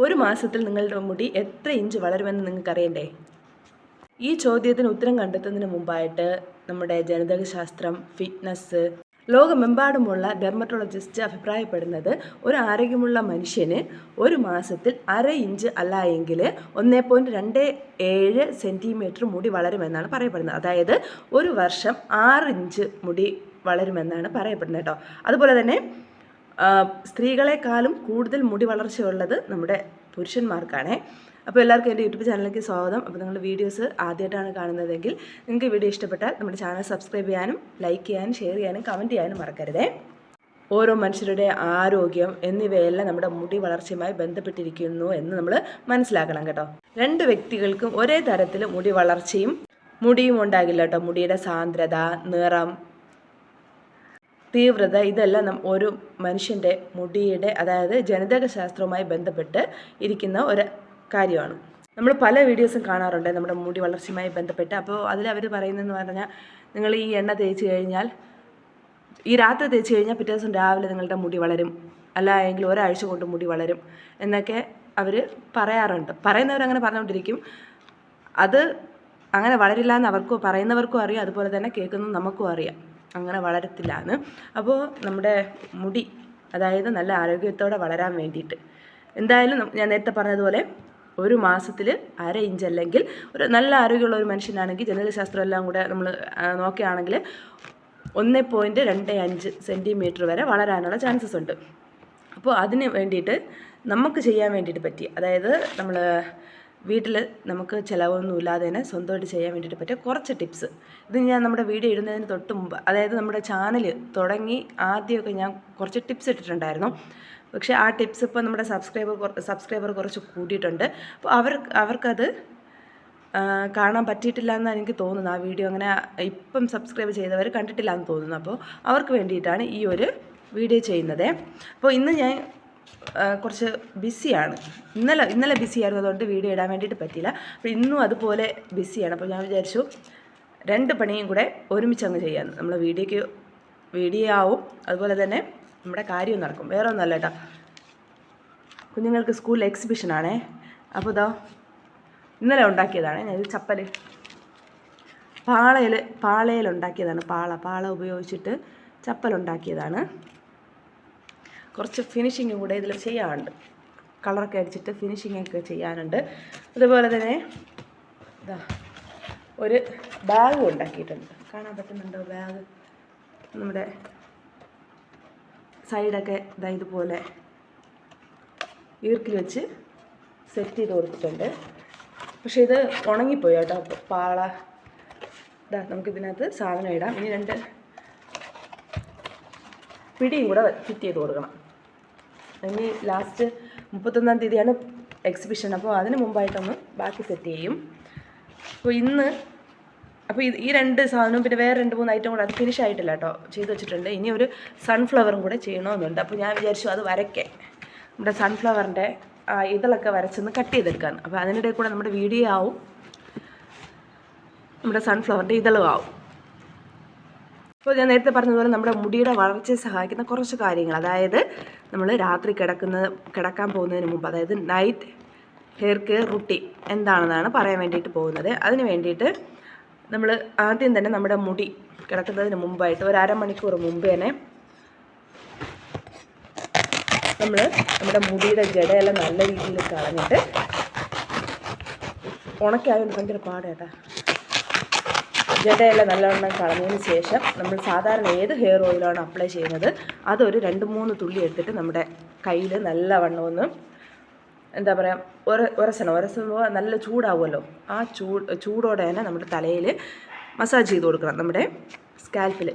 ഒരു മാസത്തിൽ നിങ്ങളുടെ മുടി എത്ര ഇഞ്ച് വളരുമെന്ന് നിങ്ങൾക്ക് അറിയണ്ടേ ഈ ചോദ്യത്തിന് ഉത്തരം കണ്ടെത്തുന്നതിന് മുമ്പായിട്ട് നമ്മുടെ ജനിതകശാസ്ത്രം ഫിറ്റ്നസ് ലോകമെമ്പാടുമുള്ള ഡെർമറ്റോളജിസ്റ്റ് അഭിപ്രായപ്പെടുന്നത് ഒരു ആരോഗ്യമുള്ള മനുഷ്യന് ഒരു മാസത്തിൽ അര ഇഞ്ച് അല്ല എങ്കിൽ ഒന്നേ പോയിന്റ് രണ്ട് ഏഴ് സെന്റിമീറ്റർ മുടി വളരുമെന്നാണ് പറയപ്പെടുന്നത്. അതായത് ഒരു വർഷം ആറ് ഇഞ്ച് മുടി വളരുമെന്നാണ് പറയപ്പെടുന്നത് കേട്ടോ. അതുപോലെ തന്നെ സ്ത്രീകളെക്കാളും കൂടുതൽ മുടി വളർച്ചയുള്ളത് നമ്മുടെ പുരുഷന്മാർക്കാണേ. അപ്പോൾ എല്ലാവർക്കും എന്റെ യൂട്യൂബ് ചാനലിലേക്ക് സ്വാഗതം. അപ്പോൾ നിങ്ങൾ വീഡിയോസ് ആദ്യമായിട്ടാണ് കാണുന്നതെങ്കിൽ നിങ്ങൾക്ക് വീഡിയോ ഇഷ്ടപ്പെട്ടാൽ നമ്മുടെ ചാനൽ സബ്സ്ക്രൈബ് ചെയ്യാനും ലൈക്ക് ചെയ്യാനും ഷെയർ ചെയ്യാനും കമന്റ് ചെയ്യാനും മറക്കരുതേ. ഓരോ മനുഷ്യരുടെ ആരോഗ്യം എന്നിവയെല്ലാം നമ്മുടെ മുടി വളർച്ചയുമായി ബന്ധപ്പെട്ടിരിക്കുന്നു എന്ന് നമ്മൾ മനസ്സിലാക്കണം കേട്ടോ. രണ്ട് വ്യക്തികൾക്കും ഒരേ തരത്തിൽ മുടി വളർച്ചയും മുടിയും ഉണ്ടാകില്ല കേട്ടോ. മുടിയുടെ സാന്ദ്രത നിറം തീവ്രത ഇതെല്ലാം നം ഒരു മനുഷ്യന്റെ മുടിയുടെ അതായത് ജനിതക ശാസ്ത്രവുമായി ബന്ധപ്പെട്ട് ഇരിക്കുന്ന ഒരു കാര്യമാണ്. നമ്മൾ പല വീഡിയോസും കാണാറുണ്ട് നമ്മുടെ മുടി വളർച്ചയുമായി ബന്ധപ്പെട്ട്. അപ്പോൾ അതിൽ അവർ പറയുന്നതെന്ന് പറഞ്ഞാൽ നിങ്ങൾ ഈ എണ്ണ തേച്ച് കഴിഞ്ഞാൽ ഈ രാത്രി തേച്ച് കഴിഞ്ഞാൽ പിറ്റേ ദിവസം രാവിലെ നിങ്ങളുടെ മുടി വളരും. അല്ല എങ്കിൽ ഒരാഴ്ച കൊണ്ട് മുടി വളരും എന്നൊക്കെ അവർ പറയാറുണ്ട്. പറയുന്നവരങ്ങനെ പറഞ്ഞുകൊണ്ടിരിക്കും. അത് അങ്ങനെ വളരില്ല എന്ന് അവർക്കും പറയുന്നവർക്കും അറിയാം. അതുപോലെ തന്നെ കേൾക്കുന്ന നമുക്കും അറിയാം. അങ്ങനെ വളരത്തില്ല എന്ന് അപ്പോൾ നമ്മുടെ മുടി അതായത് നല്ല ആരോഗ്യത്തോടെ വളരാൻ വേണ്ടിയിട്ട്. എന്തായാലും ഞാൻ നേരത്തെ പറഞ്ഞതുപോലെ ഒരു മാസത്തിൽ അര ഇഞ്ച് അല്ലെങ്കിൽ ഒരു നല്ല ആരോഗ്യമുള്ള ഒരു മനുഷ്യനാണെങ്കിൽ ജനതശാസ്ത്രം എല്ലാം കൂടെ നമ്മൾ നോക്കുകയാണെങ്കിൽ ഒന്ന് പോയിന്റ് രണ്ട് അഞ്ച് സെന്റിമീറ്റർ വരെ വളരാനുള്ള ചാൻസസ് ഉണ്ട്. അപ്പോൾ അതിന് വേണ്ടിയിട്ട് നമുക്ക് ചെയ്യാൻ വേണ്ടിയിട്ട് പറ്റി അതായത് നമ്മൾ വീട്ടിൽ നമുക്ക് ചിലവൊന്നും ഇല്ലാതെ തന്നെ സ്വന്തമായിട്ട് ചെയ്യാൻ വേണ്ടിയിട്ട് പറ്റിയ കുറച്ച് ടിപ്സ്. ഇത് ഞാൻ നമ്മുടെ വീഡിയോ ഇടുന്നതിന് തൊട്ട് മുമ്പ് അതായത് നമ്മുടെ ചാനൽ തുടങ്ങി ആദ്യമൊക്കെ ഞാൻ കുറച്ച് ടിപ്സ് ഇട്ടിട്ടുണ്ടായിരുന്നു. പക്ഷേ ആ ടിപ്സ് ഇപ്പോൾ നമ്മുടെ സബ്സ്ക്രൈബർ സബ്സ്ക്രൈബർ കുറച്ച് കൂടിയിട്ടുണ്ട്. അപ്പോൾ അവർ അവർക്കത് കാണാൻ പറ്റിയിട്ടില്ല എന്നാണ് എനിക്ക് തോന്നുന്നത്. ആ വീഡിയോ അങ്ങനെ ഇപ്പം സബ്സ്ക്രൈബ് ചെയ്തവർ കണ്ടിട്ടില്ല എന്ന് തോന്നുന്നു. അപ്പോൾ അവർക്ക് വേണ്ടിയിട്ടാണ് ഈ ഒരു വീഡിയോ ചെയ്യുന്നത്. അപ്പോൾ ഇന്ന് ഞാൻ കുറച്ച് ബിസിയാണ്. ഇന്നലെ ഇന്നലെ ബിസി ആയിരുന്നു അതുകൊണ്ട് വീഡിയോ ഇടാൻ വേണ്ടിയിട്ട് പറ്റിയില്ല. അപ്പോൾ ഇന്നും അതുപോലെ ബിസിയാണ്. അപ്പോൾ ഞാൻ വിചാരിച്ചു രണ്ട് പണിയും കൂടെ ഒരുമിച്ച് അങ്ങ് ചെയ്യാമെന്ന് നമ്മൾ വീഡിയോയ്ക്ക് വീഡിയോ ആവും അതുപോലെ തന്നെ നമ്മുടെ കാര്യവും നടക്കും. വേറെ ഒന്നല്ല കേട്ടോ. കുഞ്ഞുങ്ങൾക്ക് സ്കൂളിൽ എക്സിബിഷനാണേ അപ്പോൾ ഇതോ ഇന്നലെ ഉണ്ടാക്കിയതാണ്. ഞാൻ ചപ്പൽ പാളയിൽ പാളയിൽ ഉണ്ടാക്കിയതാണ് പാള. പാള ഉപയോഗിച്ചിട്ട് ചപ്പൽ ഉണ്ടാക്കിയതാണ്. കുറച്ച് ഫിനിഷിങ് കൂടെ ഇതിൽ ചെയ്യാനുണ്ട്. കളറൊക്കെ അടിച്ചിട്ട് ഫിനിഷിങ്ങൊക്കെ ചെയ്യാനുണ്ട്. അതുപോലെ തന്നെ ഇതാ ഒരു ബാഗ് ഉണ്ടാക്കിയിട്ടുണ്ട്. കാണാൻ പറ്റുന്നുണ്ടോ ബാഗ് നമ്മുടെ സൈഡൊക്കെ ഇതാ ഇതുപോലെ ഈർക്കിൽ വെച്ച് സെറ്റ് ചെയ്ത് കൊടുത്തിട്ടുണ്ട്. പക്ഷേ ഇത് ഉണങ്ങിപ്പോയി കേട്ടോ. പാള ഇതാ നമുക്കിതിനകത്ത് സാധനം ഇടാം. ഇനി രണ്ട് പിടിയും കൂടെ ഫിറ്റ് ചെയ്ത് കൊടുക്കണം. ഇനി ലാസ്റ്റ് മുപ്പത്തൊന്നാം തീയതിയാണ് എക്സിബിഷൻ അപ്പോൾ അതിന് മുമ്പായിട്ടൊന്ന് ബാക്കി സെറ്റ് ചെയ്യും. അപ്പോൾ ഇന്ന് അപ്പോൾ ഈ രണ്ട് സാധനവും പിന്നെ വേറെ രണ്ട് മൂന്ന് ഐറ്റം കൂടെ അത് ഫിനിഷ് ആയിട്ടില്ല കേട്ടോ. ചെയ്ത് വെച്ചിട്ടുണ്ട്. ഇനി ഒരു സൺഫ്ലവറും കൂടെ ചെയ്യണമെന്നുണ്ട്. അപ്പോൾ ഞാൻ വിചാരിച്ചു അത് വരയ്ക്കേ. നമ്മുടെ സൺഫ്ലവറിന്റെ ഇതളൊക്കെ വരച്ചൊന്ന് കട്ട് ചെയ്തെടുക്കാൻ. അപ്പോൾ അതിനിടയിൽ കൂടെ നമ്മുടെ വീഡിയോ ആവും. നമ്മുടെ സൺഫ്ലവറിന്റെ ഇതളും ആവും. അപ്പോൾ ഞാൻ നേരത്തെ പറഞ്ഞതുപോലെ നമ്മുടെ മുടിയുടെ വളർച്ചയെ സഹായിക്കുന്ന കുറച്ച് കാര്യങ്ങൾ. അതായത് നമ്മൾ രാത്രി കിടക്കുന്ന കിടക്കാൻ പോകുന്നതിന് മുമ്പ് അതായത് നൈറ്റ് ഹെയർ കെയർ റുട്ടീൻ എന്താണെന്നാണ് പറയാൻ വേണ്ടിയിട്ട് പോകുന്നത്. അതിന് വേണ്ടിയിട്ട് നമ്മൾ ആദ്യം തന്നെ നമ്മുടെ മുടി കിടക്കുന്നതിന് മുമ്പായിട്ട് ഒരു അരമണിക്കൂർ മുമ്പ് തന്നെ നമ്മൾ നമ്മുടെ മുടിയുടെ ജടയെല്ലാം നല്ല രീതിയിൽ കളഞ്ഞിട്ട് ഉണക്കായത് ഭയങ്കര പാടേട്ടാ ജടയെല്ലാം നല്ലവണ്ണം കളഞ്ഞതിന് ശേഷം നമ്മൾ സാധാരണ ഏത് ഹെയർ ഓയിലാണ് അപ്ലൈ ചെയ്യുന്നത് അതൊരു രണ്ട് മൂന്ന് തുള്ളി എടുത്തിട്ട് നമ്മുടെ കയ്യിൽ നല്ലവണ്ണം ഒന്ന് എന്താ പറയുക ഒര ഉരസണം ഉരസുമ്പോൾ നല്ല ചൂടാവുമല്ലോ. ആ ചൂട് ചൂടോടെ തന്നെ നമ്മുടെ തലയിൽ മസാജ് ചെയ്ത് കൊടുക്കണം നമ്മുടെ സ്കാൽപ്പിൽ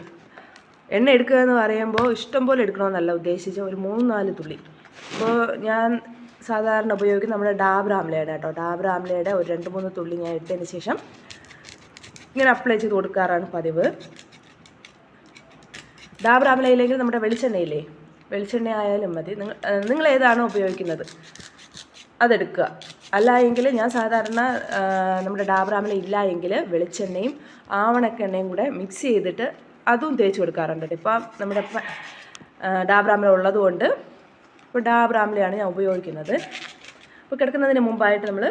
എണ്ണ എടുക്കുക എന്ന് പറയുമ്പോൾ ഇഷ്ടം പോലെ എടുക്കണമെന്നല്ല ഉദ്ദേശിച്ച ഒരു മൂന്ന് നാല് തുള്ളി. അപ്പോൾ ഞാൻ സാധാരണ ഉപയോഗിക്കുന്ന നമ്മുടെ ആംലയുടെ കേട്ടോ ആംലയുടെ ഒരു രണ്ട് മൂന്ന് തുള്ളി ഞാൻ എടുത്തതിന് ശേഷം ഇങ്ങനെ അപ്ലൈ ചെയ്ത് കൊടുക്കാറാണ് പതിവ്. ഡാബർ ആമലയില്ലെങ്കിൽ നമ്മുടെ വെളിച്ചെണ്ണയില്ലേ? വെളിച്ചെണ്ണ ആയാലും മതി. നിങ്ങൾ നിങ്ങൾ ഏതാണോ ഉപയോഗിക്കുന്നത്? അതെടുക്കുക. അല്ല എങ്കിൽ ഞാൻ സാധാരണ നമ്മുടെ ഡാബർ ആമല ഇല്ല എങ്കിൽ വെളിച്ചെണ്ണയും ആവണക്കെണ്ണയും കൂടെ മിക്സ് ചെയ്തിട്ട് അതും തേച്ച് കൊടുക്കാറുണ്ട്. ഇപ്പം നമ്മുടെ ഡാബ്രാമിൽ ഉള്ളത് കൊണ്ട് ഉള്ളതുകൊണ്ട് ഇപ്പോൾ ഡാബർ ആമലയാണ് ഞാൻ ഉപയോഗിക്കുന്നത്. അപ്പോൾ കിടക്കുന്നതിന് മുമ്പായിട്ട് നമ്മൾ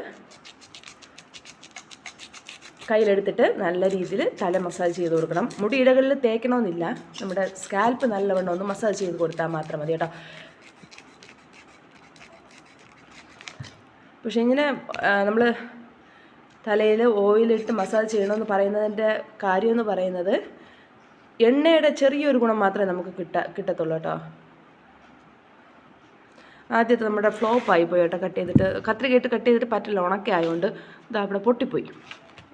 കയ്യിലെടുത്തിട്ട് നല്ല രീതിയിൽ തല മസാജ് ചെയ്ത് കൊടുക്കണം. മുടി ഇടകളിൽ തേക്കണമെന്നില്ല. നമ്മുടെ സ്കാൽപ്പ് നല്ലവണ്ണം ഒന്ന് മസാജ് ചെയ്ത് കൊടുത്താൽ മാത്രം മതി കേട്ടോ. പക്ഷെ ഇങ്ങനെ നമ്മൾ തലയിൽ ഓയിലിട്ട് മസാജ് ചെയ്യണമെന്ന് പറയുന്നതിന്റെ കാര്യമെന്ന് പറയുന്നത് എണ്ണയുടെ ചെറിയൊരു ഗുണം മാത്രമേ നമുക്ക് കിട്ട കിട്ടത്തുള്ളൂ കേട്ടോ. ആദ്യത്തെ നമ്മുടെ ഫ്ലോപ്പ് ആയിപ്പോയി കേട്ടോ കട്ട് ചെയ്തിട്ട് കത്രികയിട്ട് കട്ട് ചെയ്തിട്ട് പറ്റില്ല ഉണക്കായതുകൊണ്ട് ഇതാ അവിടെ പൊട്ടിപ്പോയി.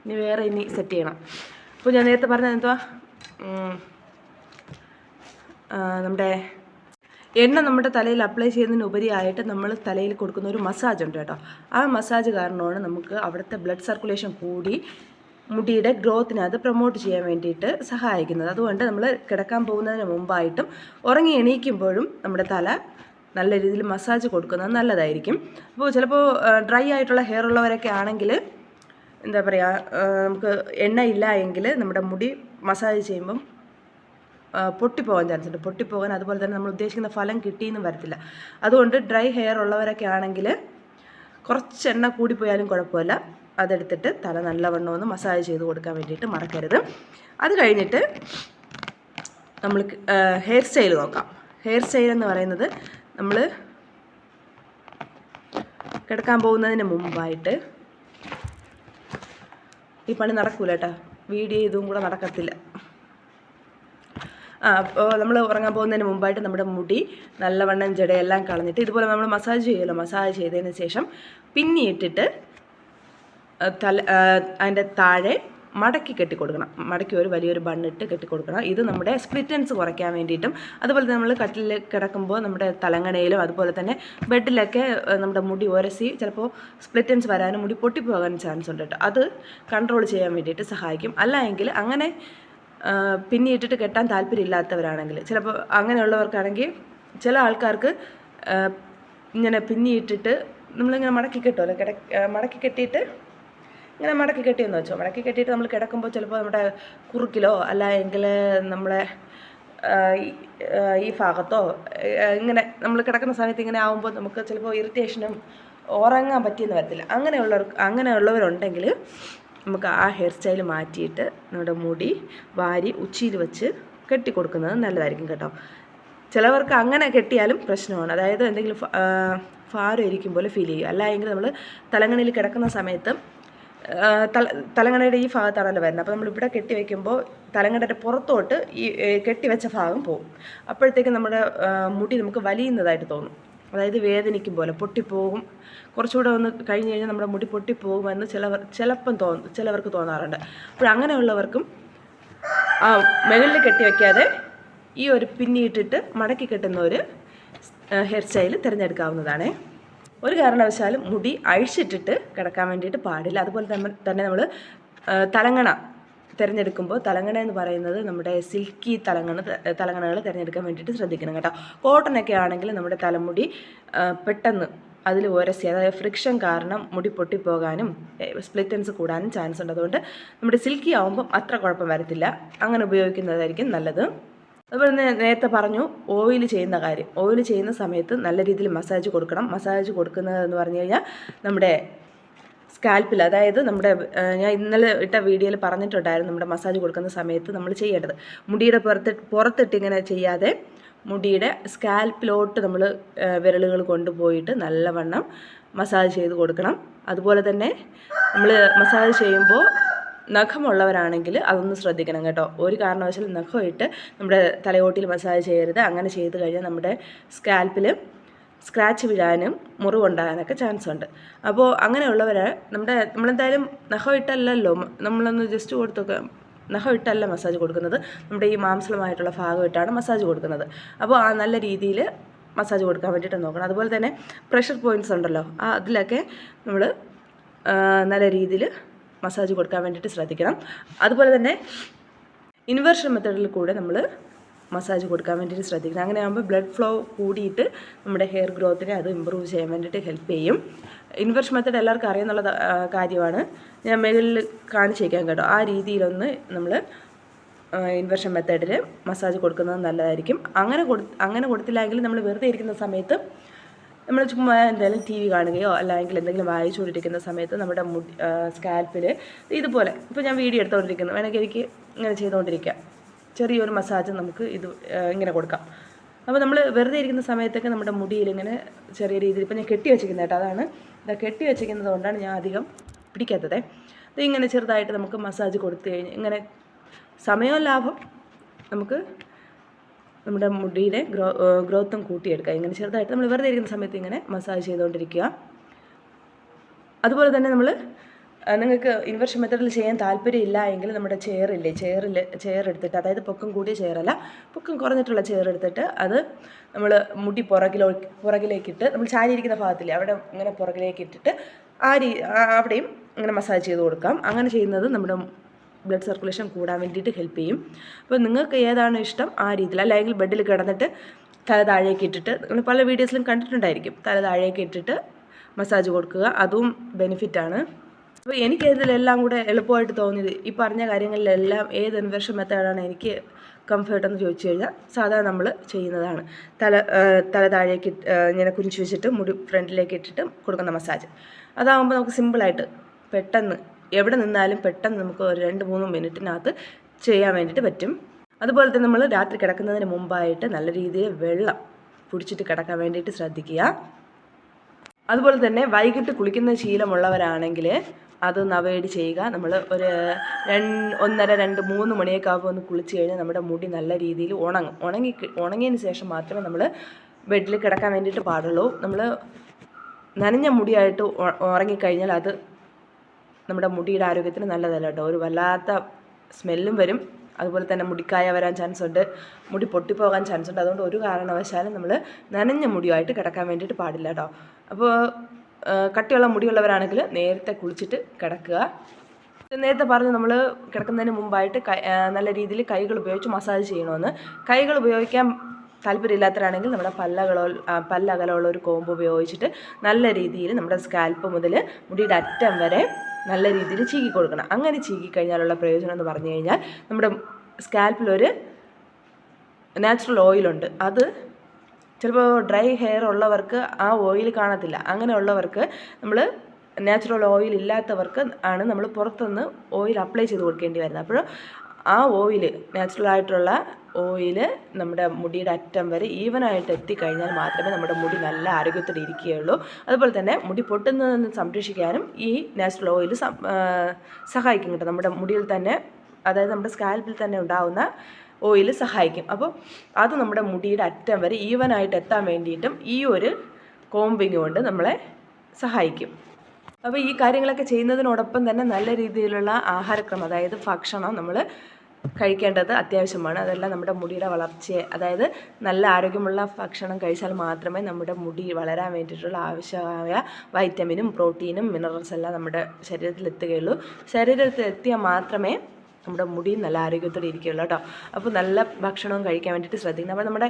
ഇനി വേറെ ഇനി സെറ്റ് ചെയ്യണം. അപ്പോൾ ഞാൻ നേരത്തെ പറഞ്ഞത് എന്തുവാ? നമ്മുടെ എണ്ണ നമ്മുടെ തലയിൽ അപ്ലൈ ചെയ്യുന്നതിന് ഉപരിയായിട്ട് നമ്മൾ തലയിൽ കൊടുക്കുന്ന ഒരു മസാജ് ഉണ്ട് കേട്ടോ. ആ മസാജ് കാരണമാണ് നമുക്ക് അവിടുത്തെ ബ്ലഡ് സർക്കുലേഷൻ കൂടി മുടിയുടെ ഗ്രോത്തിനെ അത് പ്രൊമോട്ട് ചെയ്യാൻ വേണ്ടിയിട്ട് സഹായിക്കുന്നത്. അതുകൊണ്ട് നമ്മൾ കിടക്കാൻ പോകുന്നതിന് മുമ്പായിട്ടും ഉറങ്ങി എണീക്കുമ്പോഴും നമ്മുടെ തല നല്ല രീതിയിൽ മസാജ് കൊടുക്കുന്നത് നല്ലതായിരിക്കും. അപ്പോൾ ചിലപ്പോൾ ഡ്രൈ ആയിട്ടുള്ള ഹെയർ ഉള്ളവരൊക്കെ ആണെങ്കിൽ എന്താ പറയുക നമുക്ക് എണ്ണ ഇല്ല എങ്കിൽ നമ്മുടെ മുടി മസാജ് ചെയ്യുമ്പം പൊട്ടിപ്പോകാൻ ചാൻസ് ഉണ്ട്. പൊട്ടിപ്പോകാൻ അതുപോലെ തന്നെ നമ്മൾ ഉദ്ദേശിക്കുന്ന ഫലം കിട്ടിയെന്നും വരത്തില്ല. അതുകൊണ്ട് ഡ്രൈ ഹെയർ ഉള്ളവരൊക്കെ ആണെങ്കിൽ കുറച്ച് എണ്ണ കൂടിപ്പോയാലും കുഴപ്പമില്ല. അതെടുത്തിട്ട് തല നല്ലവണ്ണം ഒന്ന് മസാജ് ചെയ്ത് കൊടുക്കാൻ വേണ്ടിയിട്ട് മറക്കരുത്. അത് കഴിഞ്ഞിട്ട് നമ്മൾ ഹെയർ സ്റ്റൈൽ നോക്കാം. ഹെയർ സ്റ്റൈൽ എന്ന് പറയുന്നത് നമ്മൾ കിടക്കാൻ പോകുന്നതിന് മുമ്പായിട്ട് ഈ പണി നടക്കൂല കേട്ടോ വീഡിയോ ഇതും കൂടെ നടക്കത്തില്ല. ആ അപ്പോൾ നമ്മൾ ഉറങ്ങാൻ പോകുന്നതിന് മുമ്പായിട്ട് നമ്മുടെ മുടി നല്ലവണ്ണം ജടയെല്ലാം കളഞ്ഞിട്ട് ഇതുപോലെ നമ്മൾ മസാജ് ചെയ്യുമല്ലോ മസാജ് ചെയ്തതിന് ശേഷം പിന്നിയിട്ടിട്ട് തല അതിന്റെ താഴെ മടക്കി കെട്ടി കൊടുക്കണം മടക്കി ഒരു വലിയൊരു ബണ്ണിട്ട് കെട്ടിക്കൊടുക്കണം. ഇത് നമ്മുടെ സ്പ്ലിറ്റൻസ് കുറയ്ക്കാൻ വേണ്ടിയിട്ടും അതുപോലെ നമ്മൾ കട്ടിൽ കിടക്കുമ്പോൾ നമ്മുടെ തലങ്ങണയിലും അതുപോലെ തന്നെ ബെഡിലൊക്കെ നമ്മുടെ മുടി ഉരസി ചിലപ്പോൾ സ്പ്ലിറ്റൻസ് വരാനും മുടി പൊട്ടിപ്പോകാൻ ചാൻസ് ഉണ്ട് കേട്ടോ. അത് കൺട്രോൾ ചെയ്യാൻ വേണ്ടിയിട്ട് സഹായിക്കും. അല്ല എങ്കിൽ അങ്ങനെ പിന്നിട്ടിട്ട് കെട്ടാൻ കെട്ടാൻ താല്പര്യമില്ലാത്തവരാണെങ്കിൽ ചിലപ്പോൾ അങ്ങനെയുള്ളവർക്കാണെങ്കിൽ ചില ആൾക്കാർക്ക് ഇങ്ങനെ പിന്നിയിട്ടിട്ട് നമ്മളിങ്ങനെ മടക്കി കെട്ടുമല്ലോ കിട മടക്കി കെട്ടിയിട്ട് ഇങ്ങനെ മടക്കി കെട്ടിയെന്ന് വെച്ചോ. മടക്കി കെട്ടിയിട്ട് നമ്മൾ കിടക്കുമ്പോൾ ചിലപ്പോൾ നമ്മുടെ കുറുക്കിലോ അല്ല എങ്കിൽ നമ്മളെ ഈ- ഭാഗത്തോ ഇങ്ങനെ നമ്മൾ കിടക്കുന്ന സമയത്ത് ഇങ്ങനെ ആകുമ്പോൾ നമുക്ക് ചിലപ്പോൾ ഇറിറ്റേഷനും ഉറങ്ങാൻ പറ്റിയെന്ന് വരത്തില്ല. അങ്ങനെയുള്ളവർ അങ്ങനെയുള്ളവരുണ്ടെങ്കിൽ നമുക്ക് ആ ഹെയർ സ്റ്റൈൽ മാറ്റിയിട്ട് നമ്മുടെ മുടി വാരി ഉച്ചിയിൽ വെച്ച് കെട്ടി കൊടുക്കുന്നത് നല്ലതായിരിക്കും കേട്ടോ. ചിലവർക്ക് അങ്ങനെ കെട്ടിയാലും പ്രശ്നമാണ്. അതായത് എന്തെങ്കിലും ഫാരം ഇരിക്കും പോലെ ഫീൽ ചെയ്യും. അല്ല എങ്കിൽ നമ്മൾ തലങ്ങണിയിൽ കിടക്കുന്ന സമയത്ത് തല തലങ്ങണയുടെ ഈ ഭാഗത്താണല്ലോ വരുന്നത്. അപ്പോൾ നമ്മൾ ഇവിടെ കെട്ടി വെക്കുമ്പോൾ തലങ്ങണയുടെ പുറത്തോട്ട് ഈ കെട്ടിവെച്ച ഭാഗം പോകും അപ്പോഴത്തേക്ക് നമ്മുടെ മുടി നമുക്ക് വലിയുന്നതായിട്ട് തോന്നും. അതായത് വേദനിക്കും പോലെ പൊട്ടിപ്പോകും. കുറച്ചുകൂടെ ഒന്ന് കഴിഞ്ഞ് കഴിഞ്ഞാൽ നമ്മുടെ മുടി പൊട്ടിപ്പോകുമെന്ന് ചിലവർ ചിലപ്പം തോന്നും ചിലവർക്ക് തോന്നാറുണ്ട്. അപ്പോൾ അങ്ങനെയുള്ളവർക്കും ആ മുകളിൽ കെട്ടി വെക്കാതെ ഈ ഒരു പിന്നിയിട്ടിട്ട് മടക്കി കെട്ടുന്ന ഒരു ഹെയർ സ്റ്റൈൽ തിരഞ്ഞെടുക്കാവുന്നതാണ്. ഒരു കാരണവശാലും മുടി അഴിച്ചിട്ടിട്ട് കിടക്കാൻ വേണ്ടിയിട്ട് പാടില്ല. അതുപോലെ തന്നെ നമ്മൾ തലങ്ങണ തിരഞ്ഞെടുക്കുമ്പോൾ തലങ്ങണ എന്ന് പറയുന്നത് നമ്മുടെ സിൽക്കി തലങ്ങണ തലങ്ങണകൾ തിരഞ്ഞെടുക്കാൻ വേണ്ടിയിട്ട് ശ്രദ്ധിക്കണം കേട്ടോ. കോട്ടനൊക്കെ ആണെങ്കിൽ നമ്മുടെ തലമുടി പെട്ടെന്ന് അതിൽ ഉരസി അതായത് ഫ്രിക്ഷൻ കാരണം മുടി പൊട്ടിപ്പോകാനും സ്പ്ലിറ്റൻസ് കൂടാനും ചാൻസ് ഉണ്ട്. അതുകൊണ്ട് നമ്മുടെ സിൽക്കി ആവുമ്പം അത്ര കുഴപ്പം വരത്തില്ല. അങ്ങനെ ഉപയോഗിക്കുന്നതായിരിക്കും നല്ലത്. അതുപോലെ തന്നെ നേരത്തെ പറഞ്ഞു ഓയിൽ ചെയ്യുന്ന കാര്യം. ഓയിൽ ചെയ്യുന്ന സമയത്ത് നല്ല രീതിയിൽ മസാജ് കൊടുക്കണം. മസാജ് കൊടുക്കുന്നതെന്ന് പറഞ്ഞു കഴിഞ്ഞാൽ നമ്മുടെ സ്കാൽപ്പിൽ അതായത് നമ്മുടെ ഞാൻ ഇന്നലെ ഇട്ട വീഡിയോയിൽ പറഞ്ഞിട്ടുണ്ടായിരുന്നു നമ്മുടെ മസാജ് കൊടുക്കുന്ന സമയത്ത് നമ്മൾ ചെയ്യേണ്ടത്. മുടിയുടെ പുറത്ത് പുറത്തിട്ട് ഇങ്ങനെ ചെയ്യാതെ മുടിയുടെ സ്കാൽപ്പിലോട്ട് നമ്മൾ വിരലുകൾ കൊണ്ടുപോയിട്ട് നല്ലവണ്ണം മസാജ് ചെയ്ത് കൊടുക്കണം. അതുപോലെ തന്നെ നമ്മൾ മസാജ് ചെയ്യുമ്പോൾ നഖമുള്ളവരാണെങ്കിൽ അതൊന്ന് ശ്രദ്ധിക്കണം കേട്ടോ. ഒരു കാരണവശാലും നഖമിട്ട് നമ്മുടെ തലയോട്ടിൽ മസാജ് ചെയ്യരുത്. അങ്ങനെ ചെയ്ത് കഴിഞ്ഞാൽ നമ്മുടെ സ്കാൽപ്പിൽ സ്ക്രാച്ച് വീഴാനും മുറിവുണ്ടാകാനൊക്കെ ചാൻസ് ഉണ്ട്. അപ്പോൾ അങ്ങനെയുള്ളവർ നമ്മുടെ നമ്മളെന്തായാലും നഖം ഇട്ടല്ലല്ലോ മ- നമ്മളൊന്ന് ജസ്റ്റ് കൊടുത്തൊക്കെ നഖം ഇട്ടല്ല മസാജ് കൊടുക്കുന്നത്. നമ്മുടെ ഈ മാംസളമായിട്ടുള്ള ഭാഗം ഇട്ടാണ് മസാജ് കൊടുക്കുന്നത്. അപ്പോൾ ആ നല്ല രീതിയിൽ മസാജ് കൊടുക്കാൻ വേണ്ടിയിട്ട് നോക്കണം. അതുപോലെ തന്നെ പ്രഷർ പോയിന്റ്സ് ഉണ്ടല്ലോ. ആ അതിലൊക്കെ നമ്മൾ നല്ല രീതിയിൽ മസാജ് കൊടുക്കാൻ വേണ്ടിയിട്ട് ശ്രദ്ധിക്കണം. അതുപോലെ തന്നെ ഇൻവേർഷൻ മെത്തേഡിൽ കൂടെ നമ്മൾ മസാജ് കൊടുക്കാൻ വേണ്ടിയിട്ട് ശ്രദ്ധിക്കണം. അങ്ങനെ ആകുമ്പോൾ ബ്ലഡ് ഫ്ലോ കൂടിയിട്ട് നമ്മുടെ ഹെയർ ഗ്രോത്തിനെ അത് ഇമ്പ്രൂവ് ചെയ്യാൻ വേണ്ടിയിട്ട് ഹെൽപ്പ് ചെയ്യും. ഇൻവേർഷൻ മെത്തേഡ് എല്ലാവർക്കും അറിയുന്നുള്ള കാര്യമാണ്. ഞാൻ മേളിൽ കാണിച്ചേക്കാം കേട്ടോ. ആ രീതിയിലൊന്ന് നമ്മൾ ഇൻവേർഷൻ മെത്തേഡിൽ മസാജ് കൊടുക്കുന്നത് നല്ലതായിരിക്കും. അങ്ങനെ കൊടു അങ്ങനെ കൊടുത്തില്ലെങ്കിൽ നമ്മൾ വെറുതെ ഇരിക്കുന്ന സമയത്ത് നമ്മൾ ചുമ്മാ എന്തായാലും ടി വി കാണുകയോ അല്ലെങ്കിൽ എന്തെങ്കിലും വായിച്ചുകൊണ്ടിരിക്കുന്ന സമയത്ത് നമ്മുടെ മുടി സ്കാൽപ്പിൽ ഇതുപോലെ ഇപ്പോൾ ഞാൻ വീഡിയോ എടുത്തുകൊണ്ടിരിക്കുന്നു വേണമെങ്കിൽ എനിക്ക് ഇങ്ങനെ ചെയ്തുകൊണ്ടിരിക്കാം ചെറിയൊരു മസാജ് നമുക്ക് ഇത് ഇങ്ങനെ കൊടുക്കാം. അപ്പോൾ നമ്മൾ വെറുതെ ഇരിക്കുന്ന സമയത്തൊക്കെ നമ്മുടെ മുടിയിൽ ഇങ്ങനെ ചെറിയ രീതിയിൽ ഇപ്പോൾ ഞാൻ കെട്ടി വെച്ചിരിക്കുന്നത് കേട്ടോ അതാണ്. ഇതാ കെട്ടി വെച്ചിരിക്കുന്നത് കൊണ്ടാണ് ഞാൻ അധികം പിടിക്കാത്തത്. ഇത് ഇങ്ങനെ ചെറുതായിട്ട് നമുക്ക് മസാജ് കൊടുത്തു കഴിഞ്ഞ് ഇങ്ങനെ സമയവും ലാഭം നമുക്ക് നമ്മുടെ മുടിയുടെ ഗ്രോ ഗ്രോത്തും കൂട്ടിയെടുക്കുക. ഇങ്ങനെ ചെറുതായിട്ട് നമ്മൾ വെറുതെ ഇരിക്കുന്ന സമയത്ത് ഇങ്ങനെ മസാജ് ചെയ്തുകൊണ്ടിരിക്കുക. അതുപോലെ തന്നെ നമ്മൾ നിങ്ങൾക്ക് ഇൻവെർഷൻ മെത്തേഡിൽ ചെയ്യാൻ താല്പര്യമില്ല എങ്കിൽ നമ്മുടെ ചെയറില്ലേ ചെയറിൽ ചെയർ എടുത്തിട്ട് അതായത് പൊക്കം കൂടിയ ചെയറല്ല പൊക്കം കുറഞ്ഞിട്ടുള്ള ചെയർ എടുത്തിട്ട് അത് നമ്മൾ മുടി പുറകിലോ പുറകിലേക്കിട്ട് നമ്മൾ ചാരിയിരിക്കുന്ന ഭാഗത്തില്ലേ അവിടെ ഇങ്ങനെ പുറകിലേക്ക് ഇട്ടിട്ട് ആ രീ അവിടെയും ഇങ്ങനെ മസാജ് ചെയ്ത് കൊടുക്കാം. അങ്ങനെ ചെയ്യുന്നത് നമ്മുടെ ബ്ലഡ് സർക്കുലേഷൻ കൂടാൻ വേണ്ടിയിട്ട് ഹെൽപ്പ് ചെയ്യും. അപ്പോൾ നിങ്ങൾക്ക് ഏതാണ് ഇഷ്ടം? ആ രീതിയിൽ അല്ലെങ്കിൽ ബെഡിൽ കിടന്നിട്ട് തല താഴേക്ക് ഇട്ടിട്ട് നിങ്ങൾ പല വീഡിയോസിലും കണ്ടിട്ടുണ്ടായിരിക്കും. തല താഴേക്ക് ഇട്ടിട്ട് മസാജ് കൊടുക്കുക. അതും ബെനിഫിറ്റാണ് അപ്പോൾ എനിക്ക് ഇതിലെല്ലാം കൂടെ എളുപ്പമായിട്ട് തോന്നിയത് ഈ പറഞ്ഞ കാര്യങ്ങളിലെല്ലാം ഏത് ഇൻവെർഷൻ മെത്തേഡാണ് എനിക്ക് കംഫർട്ട് എന്ന് ചോദിച്ചു കഴിഞ്ഞാൽ സാധാരണ നമ്മൾ ചെയ്യുന്നതാണ്. തല തല താഴേക്ക് ഇങ്ങനെ കുനിച്ച് വെച്ചിട്ട് മുടി ഫ്രണ്ടിലേക്ക് ഇട്ടിട്ട് കൊടുക്കുന്ന മസാജ് അതാകുമ്പോൾ നമുക്ക് സിമ്പിളായിട്ട് പെട്ടെന്ന് എവിടെ നിന്നാലും പെട്ടെന്ന് നമുക്ക് ഒരു രണ്ട് മൂന്ന് മിനിറ്റിനകത്ത് ചെയ്യാൻ വേണ്ടിയിട്ട് പറ്റും. അതുപോലെ തന്നെ നമ്മൾ രാത്രി കിടക്കുന്നതിന് മുമ്പായിട്ട് നല്ല രീതിയിൽ വെള്ളം കുടിച്ചിട്ട് കിടക്കാൻ വേണ്ടിയിട്ട് ശ്രദ്ധിക്കുക. അതുപോലെ തന്നെ വൈകിട്ട് കുളിക്കുന്ന ശീലമുള്ളവരാണെങ്കിൽ അത് അവോയ്ഡ് ചെയ്യുക. നമ്മൾ ഒരു ഒന്നര രണ്ട് മൂന്ന് മണിയൊക്കെ ആകുമ്പോൾ ഒന്ന് കുളിച്ച് കഴിഞ്ഞാൽ നമ്മുടെ മുടി നല്ല രീതിയിൽ ഉണങ്ങും. ഉണങ്ങി ഉണങ്ങിയതിന് ശേഷം മാത്രമേ നമ്മൾ ബെഡിൽ കിടക്കാൻ വേണ്ടിയിട്ട് പാടുള്ളൂ. നമ്മൾ നനഞ്ഞ മുടിയായിട്ട് ഉറങ്ങിക്കഴിഞ്ഞാൽ അത് നമ്മുടെ മുടിയുടെ ആരോഗ്യത്തിന് നല്ലതല്ല കേട്ടോ. ഒരു വല്ലാത്ത സ്മെല്ലും വരും. അതുപോലെ തന്നെ മുടിക്കായ വരാൻ ചാൻസ് ഉണ്ട്. മുടി പൊട്ടിപ്പോകാൻ ചാൻസ് ഉണ്ട്. അതുകൊണ്ട് ഒരു കാരണവശാലും നമ്മൾ നനഞ്ഞ മുടിയുമായിട്ട് കിടക്കാൻ വേണ്ടിയിട്ട് പാടില്ല കേട്ടോ. അപ്പോൾ കട്ടിയുള്ള മുടിയുള്ളവരാണെങ്കിൽ നേരത്തെ കുളിച്ചിട്ട് കിടക്കുക. നേരത്തെ പറഞ്ഞു നമ്മൾ കിടക്കുന്നതിന് മുമ്പായിട്ട് നല്ല രീതിയിൽ കൈകൾ ഉപയോഗിച്ച് മസാജ് ചെയ്യണമെന്ന് കൈകൾ ഉപയോഗിക്കാൻ താല്പര്യമില്ലാത്തവരാണെങ്കിൽ നമ്മുടെ പല്ലകളോ പല്ലകലോ പല്ലകലമുള്ള ഒരു കോമ്പ് ഉപയോഗിച്ചിട്ട് നല്ല രീതിയിൽ നമ്മുടെ സ്കാൽപ്പ് മുതൽ മുടിയുടെ അറ്റം വരെ നല്ല രീതിയിൽ ചീകി കൊടുക്കണം. അങ്ങനെ ചീകി കഴിഞ്ഞാലുള്ള പ്രയോജനം എന്ന് പറഞ്ഞു കഴിഞ്ഞാൽ നമ്മുടെ സ്കാൽപ്പിലൊരു നാച്ചുറൽ ഓയിലുണ്ട് അത് ചിലപ്പോൾ ഡ്രൈ ഹെയർ ഉള്ളവർക്ക് ആ ഓയിൽ കാണത്തില്ല. അങ്ങനെയുള്ളവർക്ക് നമ്മൾ നാച്ചുറൽ ഓയിൽ ഇല്ലാത്തവർക്ക് ആണ് നമ്മൾ പുറത്തുനിന്ന് ഓയിൽ അപ്ലൈ ചെയ്ത് കൊടുക്കേണ്ടി വരുന്നത്. അപ്പോൾ ആ ഓയിൽ നാച്ചുറൽ ആയിട്ടുള്ള ഓയിൽ നമ്മുടെ മുടിയുടെ അറ്റം വരെ ഈവനായിട്ട് എത്തിക്കഴിഞ്ഞാൽ മാത്രമേ നമ്മുടെ മുടി നല്ല ആരോഗ്യത്തോടെ ഇരിക്കുകയുള്ളൂ. അതുപോലെ തന്നെ മുടി പൊട്ടുന്നതെന്ന് സംരക്ഷിക്കാനും ഈ നാച്ചുറൽ ഓയിൽ സഹായിക്കും കേട്ടോ. നമ്മുടെ മുടിയിൽ തന്നെ അതായത് നമ്മുടെ സ്കാൽപ്പിൽ തന്നെ ഉണ്ടാവുന്ന ഓയിൽ സഹായിക്കും. അപ്പോൾ അത് നമ്മുടെ മുടിയുടെ അറ്റം വരെ ഈവനായിട്ട് എത്താൻ വേണ്ടിയിട്ടും ഈ ഒരു കോമ്പിങ് കൊണ്ട് നമ്മളെ സഹായിക്കും. അപ്പോൾ ഈ കാര്യങ്ങളൊക്കെ ചെയ്യുന്നതിനോടൊപ്പം തന്നെ നല്ല രീതിയിലുള്ള ആഹാരക്രമം അതായത് ഭക്ഷണം നമ്മൾ കഴിക്കേണ്ടത് അത്യാവശ്യമാണ്. അതെല്ലാം നമ്മുടെ മുടിയുടെ വളർച്ചയെ അതായത് നല്ല ആരോഗ്യമുള്ള ഭക്ഷണം കഴിച്ചാൽ മാത്രമേ നമ്മുടെ മുടി വളരാൻ വേണ്ടിയിട്ടുള്ള ആവശ്യമായ വൈറ്റമിനും പ്രോട്ടീനും മിനറൽസ് എല്ലാം നമ്മുടെ ശരീരത്തിൽ എത്തുകയുള്ളൂ. ശരീരത്തിൽ എത്തിയാൽ മാത്രമേ നമ്മുടെ മുടി നല്ല ആരോഗ്യത്തോടെ ഇരിക്കുകയുള്ളൂ കേട്ടോ. അപ്പോൾ നല്ല ഭക്ഷണവും കഴിക്കാൻ വേണ്ടിയിട്ട് ശ്രദ്ധിക്കണം. അപ്പോൾ നമ്മുടെ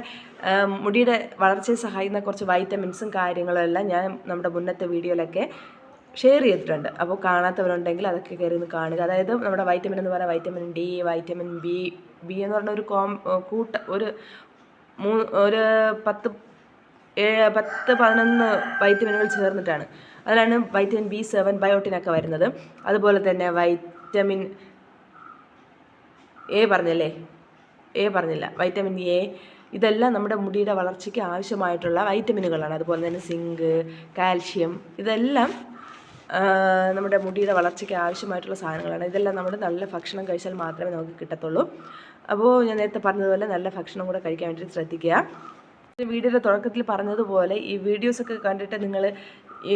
മുടിയുടെ വളർച്ചയെ സഹായിക്കുന്ന കുറച്ച് വൈറ്റമിൻസും കാര്യങ്ങളും എല്ലാം ഞാൻ നമ്മുടെ മുന്നത്തെ വീഡിയോയിലൊക്കെ ഷെയർ ചെയ്തിട്ടുണ്ട്. അപ്പോൾ കാണാത്തവരുണ്ടെങ്കിൽ അതൊക്കെ കയറി ഒന്ന് കാണുക. അതായത് നമ്മുടെ വൈറ്റമിൻ എന്ന് പറയുന്ന vitamin D vitamin B B എന്ന് പറഞ്ഞ ഒരു കോം കൂട്ട ഒരു മൂ ഒരു പത്ത് ഏഴ് പത്ത് പതിനൊന്ന് വൈറ്റമിനുകൾ ചേർന്നിട്ടാണ്. അതിലാണ് വൈറ്റമിൻ ബി സെവൻ ബയോട്ടിനൊക്കെ വരുന്നത്. അതുപോലെ തന്നെ വൈറ്റമിൻ എ പറഞ്ഞല്ലേ? എ പറഞ്ഞില്ല. വൈറ്റമിൻ എ ഇതെല്ലാം നമ്മുടെ മുടിയുടെ വളർച്ചയ്ക്ക് ആവശ്യമായിട്ടുള്ള വൈറ്റമിനുകളാണ് അതുപോലെ തന്നെ സിങ്ക് കാൽഷ്യം ഇതെല്ലാം നമ്മുടെ മുടിയുടെ വളർച്ചയ്ക്ക് ആവശ്യമായിട്ടുള്ള സാധനങ്ങളാണ്. ഇതെല്ലാം നമ്മൾ നല്ല ഭക്ഷണം കഴിച്ചാൽ മാത്രമേ നമുക്ക് കിട്ടത്തുള്ളൂ. അപ്പോൾ ഞാൻ നേരത്തെ പറഞ്ഞതുപോലെ നല്ല ഭക്ഷണം കൂടെ കഴിക്കാൻ വേണ്ടിയിട്ട് ശ്രദ്ധിക്കുക. വീഡിയോയുടെ തുടക്കത്തിൽ പറഞ്ഞതുപോലെ ഈ വീഡിയോസൊക്കെ കണ്ടിട്ട് നിങ്ങൾ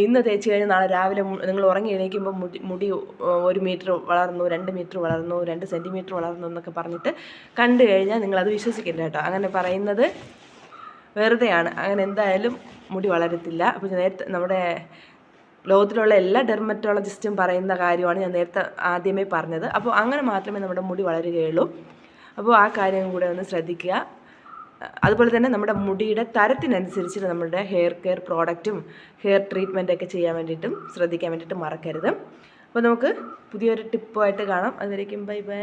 ഇന്ന് തേച്ച് കഴിഞ്ഞാൽ നാളെ രാവിലെ നിങ്ങൾ ഉറങ്ങി എണീക്കുമ്പോൾ മുടി മുടി ഒരു മീറ്റർ വളർന്നു രണ്ട് മീറ്റർ വളർന്നു രണ്ട് സെന്റിമീറ്റർ വളർന്നു എന്നൊക്കെ പറഞ്ഞിട്ട് കണ്ടു കഴിഞ്ഞാൽ നിങ്ങളത് വിശ്വസിക്കില്ല കേട്ടോ. അങ്ങനെ പറയുന്നത് വെറുതെയാണ്. അങ്ങനെ എന്തായാലും മുടി വളരത്തില്ല. അപ്പോൾ നേരത്തെ നമ്മുടെ ലോകത്തിലുള്ള എല്ലാ ഡെർമറ്റോളജിസ്റ്റും പറയുന്ന കാര്യമാണ് ഞാൻ നേരത്തെ ആദ്യമേ പറഞ്ഞത്. അപ്പോൾ അങ്ങനെ മാത്രമേ നമ്മുടെ മുടി വളരുകയുള്ളൂ. അപ്പോൾ ആ കാര്യം കൂടെ ഒന്ന് ശ്രദ്ധിക്കുക. അതുപോലെ തന്നെ നമ്മുടെ മുടിയുടെ തരത്തിനനുസരിച്ച് നമ്മുടെ ഹെയർ കെയർ പ്രോഡക്റ്റും ഹെയർ ട്രീറ്റ്മെന്റൊക്കെ ചെയ്യാൻ വേണ്ടിയിട്ടും ശ്രദ്ധിക്കാൻ വേണ്ടിയിട്ടും മറക്കരുത്. അപ്പോൾ നമുക്ക് പുതിയൊരു ടിപ്പുമായിട്ട് കാണാം. അതുവരേക്കും ബൈ ബൈ